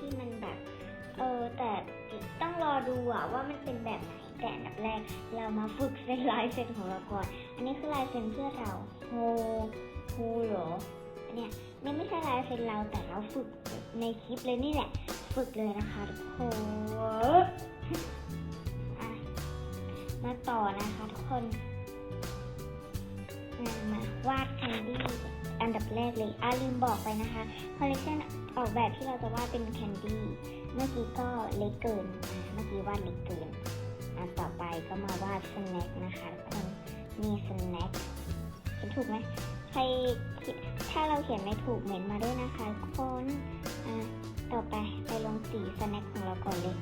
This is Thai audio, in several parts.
ที่มันแบบ เออแต่ต้องรอดูอะว่ามันเป็นแบบไหนแต่อันดับแรกเรามาฝึกเส้นลายเส้นของเราก่อน อันนี้คือลายเส้นเพื่อเราโฮโฮเหรออันเนี้ยนี่ไม่ใช่ลายเส้นเราแต่เราฝึกในคลิปเลยนี่แหละ ฝึกเลยนะคะทุกคนมาต่อนะคะทุกคนอะม วาดแคนดี้อันดับแรกเลยอะลืมบอกไปนะคะคอลเลคชันออกแบบที่เราจะวาดเป็นแคนดี้เมื่อกี้ก็เล็กเกินอะเมื่อกี้วาดเล็กเกินอันต่อไปก็มาวาดสแน็คนะคะทุกคนมีสแน็คเขียนถูกไหมใครถ้าเราเขียนไม่ถูกเหม็นมาด้วยนะคะทุกคนอะต่อไปไปลงสีสแน็คของเราก่อนเลย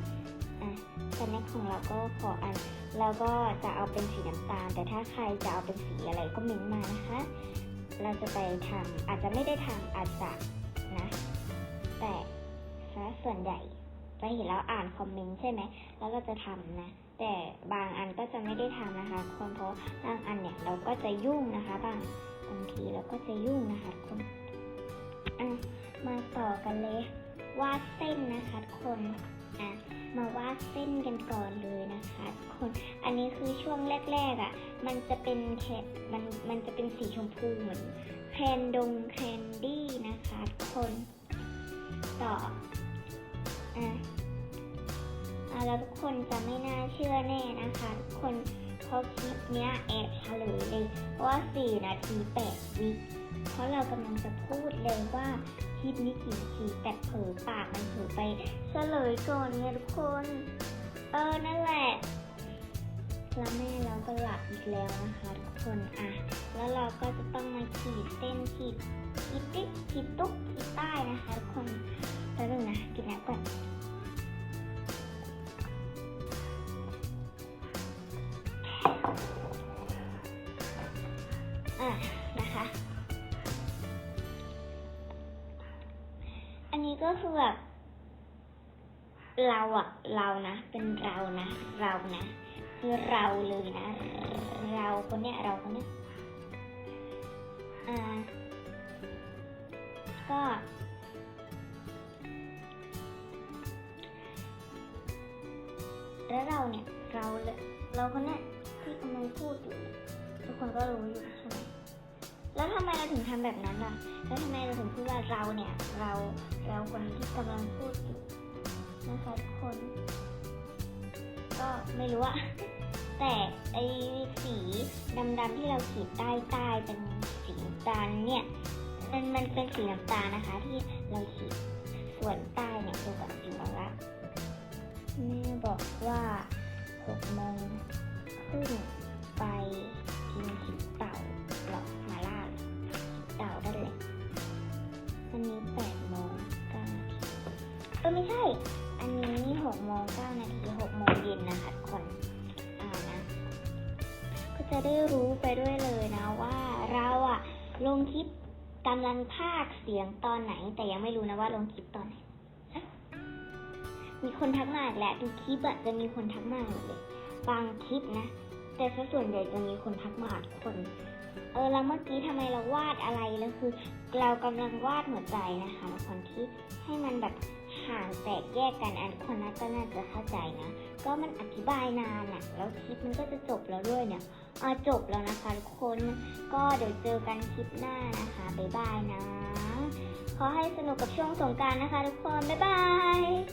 สแน็คของเราก็ขออันเราก็จะเอาเป็นสีน้ำตาล แต่ถ้าใครจะเอาเป็นสีอะไรก็เมนมานะคะ เราจะไปทำอาจจะไม่ได้ทำอาจจะนะ แต่ะส่วนใหญ่จะเห็นแล้วอ่านคอมเมนต์ใช่ไหม แล้วเราจะทำนะ แต่บางอันก็จะไม่ได้ทำนะคะคนเพราะบางอันเนี่ยเราก็จะยุ่งนะคะ บางบางทีเราก็จะยุ่งนะคะคนอะมาต่อกันเลยวาดเส้นนะคะทุกคน อะมาวาดเส้นกันก่อนเลยนะคะทุกคนอันนี้คือช่วงแรกๆอะ่ะ มันจะเป็นแคมันมันจะเป็นสีชมพูเหมือนแคนดงแคนดี้นะคะทุกคนต่ออะอะแล้วทุกคนจะไม่น่าเชื่อแน่นะคะทุกคนเพราะคลิปเนี้ยแอบเฉลยเลยว่า 4 นาที 8 วิ เพราะเรากำลังจะพูดเลยว่าคลิปนี้กี่นาทีแต่เผลอปากมันเผลอไปเฉลยก่อนไงทุกคน เออ นั่นแหละแล้วแม่เราก็หลับอีกแล้วนะคะทุกคน อะ แล้วเราก็จะต้องมาขีดเส้นขีดขีดติ๊กขีดตุ๊ก ก็คือแบบเราอะเรานะ เป็นเรานะ เรานะ คือเราเลยนะ เราคนเนี้ยเราคนเนี้ยอ่าก็แล้วเราเนี่ยเราเลยเราคนเนี้ยที่กำลังพูดอยู่ทุกคนก็รู้อยู่ใช่ไหมแล้วทำไมเราถึงทำแบบนั้นล่ะ แล้วทำไมเราถึงพูดว่าเราเนี่ย เรา กำลังพูดอยู่นะคะทุกคน ก็ไม่รู้อะแต่ไอสีดำๆที่เราขีดใต้ใต้เป็นสีน้ำตาลเนี่ยมันมันเป็นสีน้ำตาลนะคะ ที่เราขีดส่วนใต้เนี่ยดูก่อนจริงแล้วละแม่บอกว่าหกโมงครึ่ง เออไม่ใช่ อันนี้หกโมงเก้านาทีหกโมงเย็นนะคะทุกคนอ่านะก็จะได้รู้ไปด้วยเลยนะว่าเราอะลงคลิปกำลังพากย์เสียงตอนไหน แต่ยังไม่รู้นะว่าลงคลิปตอนไหน มีคนทักมาแหละดูคลิปอะจะมีคนทักมาหมดเลยบางคลิปนะ แต่ส่วนใหญ่จะมีคนทักมาทุกคน เออแล้วเมื่อกี้ทำไมเราวาดอะไรแล้วคือ เรากำลังวาดหัวใจนะคะทุกคนที่ให้มันแบบ ห่างแตกแยกกันอันคนนั้นก็น่าจะเข้าใจนะ ก็มันอธิบายนานอะแล้วคลิปมันก็จะจบแล้วด้วยเนี่ยอาจบแล้วนะคะทุกคน ก็เดี๋ยวเจอกันคลิปหน้านะคะ บ๊ายบายนะ ขอให้สนุกกับช่วงสงการนะคะทุกคน บ๊ายบาย